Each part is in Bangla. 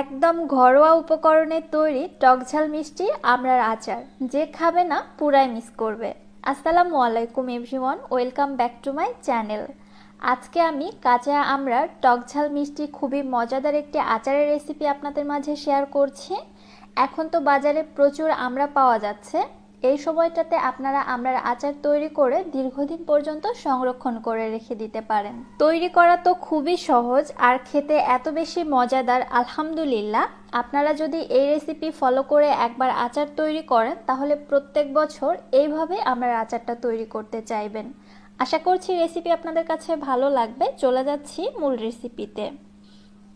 একদম ঘরোয়া উপকরণের তৈরি টকঝাল মিষ্টি আমরার আচার। যে খাবে না, পুরাই মিস করবে। আসসালামু আলাইকুম everyone welcome back to my channel আজকে আমি কাঁচা আমরার টকঝাল মিষ্টি খুবই মজাদার একটি আচারের রেসিপি আপনাদের মাঝে শেয়ার করছি। এখন তো বাজারে প্রচুর আমড়া পাওয়া যাচ্ছে। এই সময়টাতে আপনারা আমরার আচার তৈরি করে দীর্ঘদিন পর্যন্ত সংরক্ষণ করে রেখে দিতে পারেন। তৈরি করা তো খুবই সহজ আর খেতে এত বেশি মজাদার, আলহামদুলিল্লাহ। আপনারা যদি এই রেসিপি ফলো করে একবার আচার তৈরি করেন, তাহলে প্রত্যেক বছর এইভাবে আমরা আচারটা তৈরি করতে চাইবেন। আশা করছি রেসিপি আপনাদের কাছে ভালো লাগবে। চলে যাচ্ছি মূল রেসিপিতে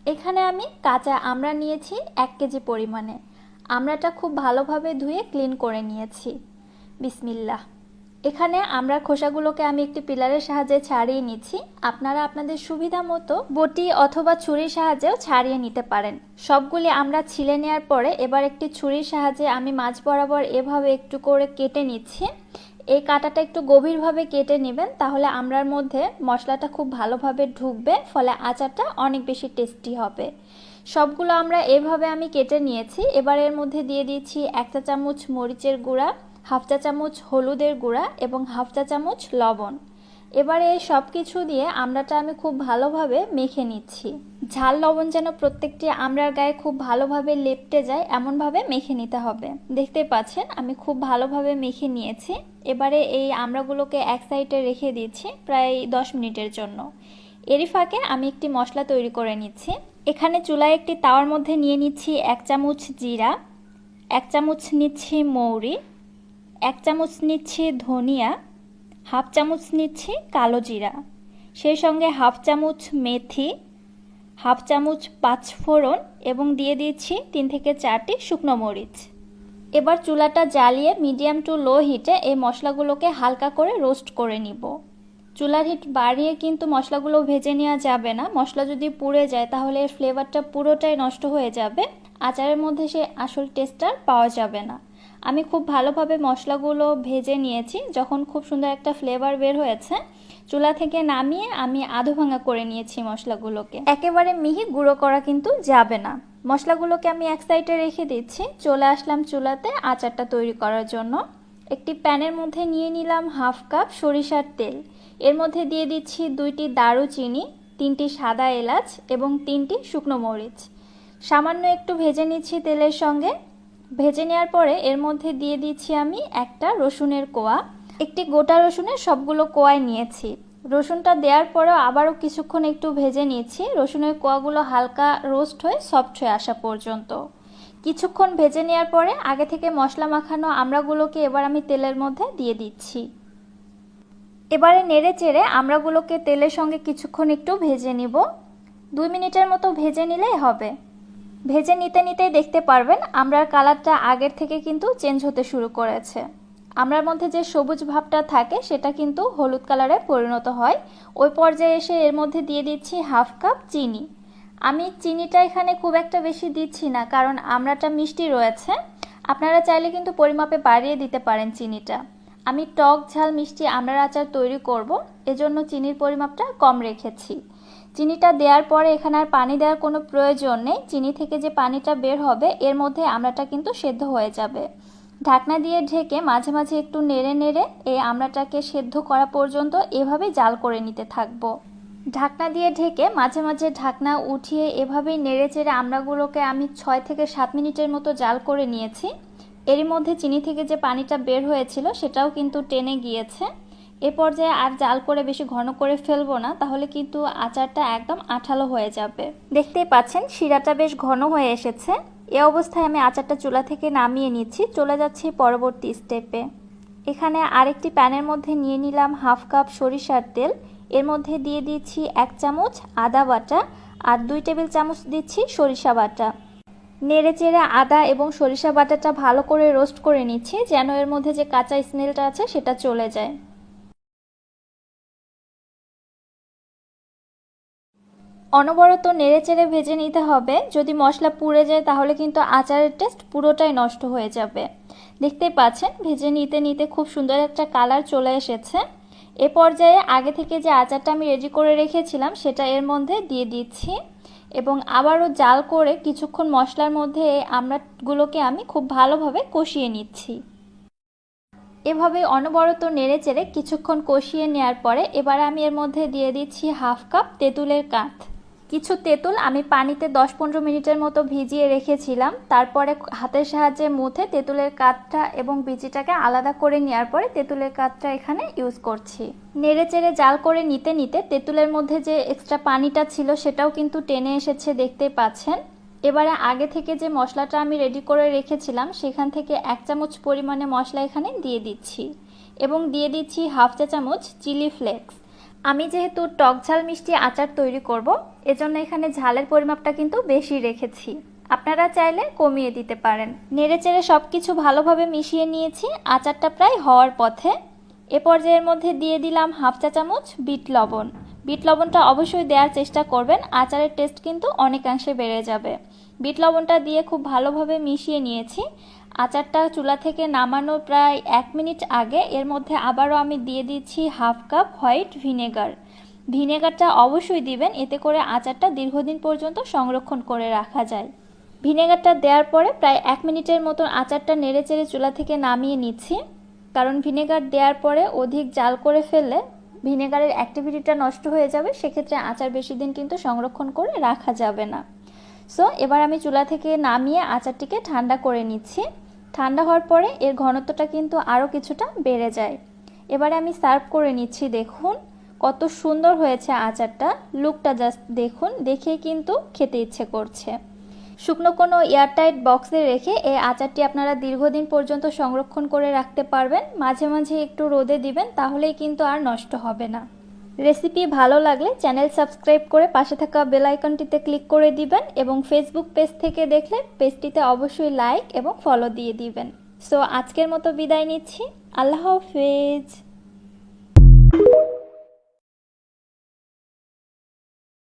এখানে আমি কাঁচা আমড়া নিয়েছি এক কেজি পরিমাণে। আমড়াটা খুব ভালোভাবে ধুয়ে ক্লিন করে নিয়েছি। বিসমিল্লাহ। এখানে আমরা খোসাগুলোকে আমি একটি পিলারের সাহায্যে ছাড়িয়ে নিচ্ছি। আপনারা আপনাদের সুবিধা মতো বটি অথবা ছুরির সাহায্যেও ছাড়িয়ে নিতে পারেন। সবগুলি আমরা ছিলে নেওয়ার পরে এবার একটি ছুরির সাহায্যে আমি মাছ বরাবর এভাবে একটু করে কেটে নিচ্ছি। এই কাটাটা একটু গভীরভাবে কেটে নেবেন, তাহলে আমরার মধ্যে মশলাটা খুব ভালোভাবে ঢুকবে, ফলে আচারটা অনেক বেশি টেস্টি হবে। সবগুলো আমরা এভাবে আমি কেটে নিয়েছি। এবার এর মধ্যে দিয়ে দিয়েছি এক চা চামচ মরিচের গুঁড়া, হাফ চা চামচ হলুদের গুঁড়া এবং হাফ চা চামচ লবণ। এবারে সব কিছু দিয়ে আমড়াটা আমি খুব ভালোভাবে মেখে নিচ্ছি। ঝাল লবণ যেন প্রত্যেকটি আমড়ার গায়ে খুব ভালোভাবে লেপটে যায়, এমনভাবে মেখে নিতে হবে। দেখতে পাচ্ছেন, আমি খুব ভালোভাবে মেখে নিয়েছি। এবারে এই আমড়াগুলোকে এক সাইডে রেখে দিচ্ছি প্রায় দশ মিনিটের জন্য। এরই ফাঁকে আমি একটি মশলা তৈরি করে নিচ্ছি। এখানে চুলায় একটি তাওয়ার মধ্যে নিয়ে নিচ্ছি এক চামচ জিরা, এক চামচ নিচ্ছি মৌরি, এক চামচ নিচ্ছি ধনিয়া, হাফ চামচ নিচ্ছি কালো জিরা। সেই সঙ্গে হাফ চামচ মেথি, হাফ চামচ পাঁচফোড়ন এবং দিয়ে দিচ্ছি তিন থেকে চারটি শুকনো মরিচ। এবার চুলাটা জ্বালিয়ে মিডিয়াম টু লো হিটে এই মশলাগুলোকে হালকা করে রোস্ট করে নিব। চুলার হিট বাড়িয়ে কিন্তু মশলাগুলো ভেজে নেওয়া যাবে না। মশলা যদি পুড়ে যায়, তাহলে এর ফ্লেভারটা পুরোটাই নষ্ট হয়ে যাবে। আচারের মধ্যে সে আসল টেস্টটা পাওয়া যাবে না। আমি খুব ভালোভাবে মশলাগুলো ভেজে নিয়েছি। যখন খুব সুন্দর একটা ফ্লেভার বের হয়েছে, চুলা থেকে নামিয়ে আমি আধো ভাঙা করে নিয়েছি মশলাগুলোকে। একেবারে মিহি গুঁড়ো করা কিন্তু যাবে না। মশলাগুলোকে আমি এক সাইডে রেখে দিচ্ছি। চলে আসলাম চুলাতে আচারটা তৈরি করার জন্য। একটি প্যানের মধ্যে নিয়ে নিলাম হাফ কাপ সরিষার তেল। এর মধ্যে দিয়ে দিচ্ছি দুইটি দারুচিনি, তিনটি সাদা এলাচ এবং তিনটি শুকনো মরিচ। সামান্য একটু ভেজে নিচ্ছি তেলের সঙ্গে। ভেজে নেওয়ার পরে এর মধ্যে দিয়ে দিচ্ছি আমি একটা রসুনের কোয়া। একটি গোটা রসুনের সবগুলো কোয়ায় নিয়েছি। রসুনটা দেওয়ার পরেও আবারও কিছুক্ষণ একটু ভেজে নিয়েছি রসুনের কোয়াগুলো হালকা রোস্ট হয়ে সফট হয়ে আসা পর্যন্ত। কিছুক্ষণ ভেজে নেওয়ার পরে আগে থেকে মশলা মাখানো আমড়াগুলোকে এবার আমি তেলের মধ্যে দিয়ে দিচ্ছি। এবারে নেড়ে চেড়ে আমড়াগুলোকে তেলের সঙ্গে কিছুক্ষণ একটু ভেজে নিব। দুই মিনিটের মতো ভেজে নিলেই হবে। ভেজে নিতে নিতেই দেখতে পারবেন আমরার কালারটা আগের থেকে কিন্তু চেঞ্জ হতে শুরু করেছে। আমরার মধ্যে যে সবুজ ভাবটা থাকে, সেটা কিন্তু হলুদ কালারে পরিণত হয়। ওই পর্যায়ে এসে এর মধ্যে দিয়ে দিচ্ছি হাফ কাপ চিনি। আমি চিনিটা এখানে খুব একটা বেশি দিচ্ছি না, কারণ আমরাটা মিষ্টি রয়েছে। আপনারা চাইলে কিন্তু পরিমাপে বাড়িয়ে দিতে পারেন চিনিটা। আমি টক ঝাল মিষ্টি আমড়ার আচার তৈরি করব, এজন্য চিনির পরিমাপটা কম রেখেছি। চিনিটা দেওয়ার পরে এখানে আর পানি দেওয়ার কোনো প্রয়োজন নেই। চিনি থেকে যে পানিটা বের হবে, এর মধ্যে আমড়াটা কিন্তু সেদ্ধ হয়ে যাবে। ঢাকনা দিয়ে ঢেকে মাঝে মাঝে একটু নেড়ে নেড়ে এই আমড়াটাকে সেদ্ধ করা পর্যন্ত এভাবেই জাল করে নিতে থাকব। ঢাকনা দিয়ে ঢেকে মাঝে মাঝে ঢাকনা উঠিয়ে এভাবেই নেড়ে চেড়ে আমড়াগুলোকে আমি ছয় থেকে সাত মিনিটের মতো জাল করে নিয়েছি। এরই মধ্যে চিনি থেকে যে পানিটা বের হয়েছিল, সেটাও কিন্তু টেনে গিয়েছে। এ পর্যায়ে আর জাল করে বেশি ঘন করে ফেলব না, তাহলে কিন্তু আচারটা একদম আঠালো হয়ে যাবে। দেখতেই পাচ্ছেন, শিরাটা বেশ ঘন হয়ে এসেছে। এ অবস্থায় আমি আচারটা চুলা থেকে নামিয়ে নিচ্ছি, চলে যাচ্ছি পরবর্তী স্টেপে। এখানে আরেকটি প্যানের মধ্যে নিয়ে নিলাম হাফ কাপ সরিষার তেল। এর মধ্যে দিয়ে দিচ্ছি এক চামচ আদা বাটা আর দুই টেবিল চামচ দিচ্ছি সরিষা বাটা। নেড়ে চেড়ে আদা এবং সরিষা বাটাটা ভালো করে রোস্ট করে নিচ্ছি, যেন এর মধ্যে যে কাঁচা স্মেলটা আছে সেটা চলে যায়। অনবরত নেড়ে চেড়ে ভেজে নিতে হবে। যদি মশলা পুড়ে যায়, তাহলে কিন্তু আচারের টেস্ট পুরোটাই নষ্ট হয়ে যাবে। দেখতেই পাচ্ছেন, ভেজে নিতে নিতে খুব সুন্দর একটা কালার চলে এসেছে। এ পর্যায়ে আগে থেকে যে আচারটা আমি রেডি করে রেখেছিলাম, সেটা এর মধ্যে দিয়ে দিচ্ছি। এবং আবারও জাল করে কিছুক্ষণ মশলার মধ্যে আমড়াগুলোকে আমি খুব ভালোভাবে কষিয়ে নিচ্ছি। এভাবে অনবরত নেড়ে চেড়ে কিছুক্ষণ কষিয়ে নেওয়ার পরে এবার আমি এর মধ্যে দিয়ে দিচ্ছি হাফ কাপ তেঁতুলের কাঁথ কিছু তেঁতুল আমি পানিতে দশ পনেরো মিনিটের মতো ভিজিয়ে রেখেছিলাম। তারপরে হাতের সাহায্যে মুথে তেঁতুলের কাঠটা এবং বিচিটাকে আলাদা করে নেওয়ার পরে তেঁতুলের কাঠটা এখানে ইউজ করছি। নেড়ে চেড়ে জাল করে নিতে নিতে তেঁতুলের মধ্যে যে এক্সট্রা পানিটা ছিল সেটাও কিন্তু টেনে এসেছে, দেখতে পাচ্ছেন। এবারে আগে থেকে যে মশলাটা আমি রেডি করে রেখেছিলাম, সেখান থেকে এক চামচ পরিমাণে মশলা এখানে দিয়ে দিচ্ছি। এবং দিয়ে দিচ্ছি হাফ চা চামচ চিলি ফ্লেক্স আমি যেহেতু টক ঝাল মিষ্টি আচার তৈরি করব, এজন্য এখানে ঝালের পরিমাপটা কিন্তু বেশি রেখেছি। আপনারা চাইলে কমিয়ে দিতে পারেন। নেড়ে চেড়ে সব কিছু ভালোভাবে মিশিয়ে নিয়েছি। আচারটা প্রায় হওয়ার পথে এ পর্যায়ের মধ্যে দিয়ে দিলাম হাফ চা চামচ বিট লবণ। বিট লবণটা অবশ্যই দেওয়ার চেষ্টা করবেন, আচারের টেস্ট কিন্তু অনেকাংশে বেড়ে যাবে। বিট লবণটা দিয়ে খুব ভালোভাবে মিশিয়ে নিয়েছি। আচারটা চুলা থেকে নামানোর প্রায় এক মিনিট আগে, এর মধ্যে আবারও আমি দিয়ে দিচ্ছি হাফ কাপ হোয়াইট ভিনেগার। ভিনেগারটা অবশ্যই দিবেন, এতে করে আচারটা দীর্ঘদিন পর্যন্ত সংরক্ষণ করে রাখা যায়। ভিনেগারটা দেওয়ার পরে প্রায় এক মিনিটের মতন আচারটা নেড়ে চেড়ে চুলা থেকে নামিয়ে নিচ্ছি। কারণ ভিনেগার দেওয়ার পরে অধিক জাল করে ফেললে ভিনেগারের অ্যাক্টিভিটিটা নষ্ট হয়ে যাবে, সেক্ষেত্রে আচার বেশি দিন কিন্তু সংরক্ষণ করে রাখা যাবে না। সো এবার আমি চুলা থেকে নামিয়ে আচারটিকে ঠান্ডা করে নিচ্ছি। ঠান্ডা হওয়ার পরে এর ঘনত্বটা কিন্তু আরও কিছুটা বেড়ে যায়। এবারে আমি সার্ভ করে নিচ্ছি, দেখুন কত সুন্দর হয়েছে আচারটা। লুকটা জাস্ট দেখুন, দেখেই কিন্তু খেতে ইচ্ছে করছে। শুকনো কোনো এয়ারটাইট বক্সে রেখে এই আচারটি আপনারা দীর্ঘদিন পর্যন্ত সংরক্ষণ করে রাখতে পারবেন। মাঝে মাঝে একটু রোদে দিবেন, তাহলেই কিন্তু আর নষ্ট হবে না। রেসিপি ভালো লাগলে চ্যানেল সাবস্ক্রাইব করে পাশে থাকা বেল আইকনটিতে ক্লিক করে দিবেন এবং ফেসবুক পেজ থেকে দেখলে পেজটিতে অবশ্যই লাইক এবং ফলো দিয়ে দিবেন। সো আজকের মতো বিদায় নিচ্ছি। আল্লাহ হাফেজ।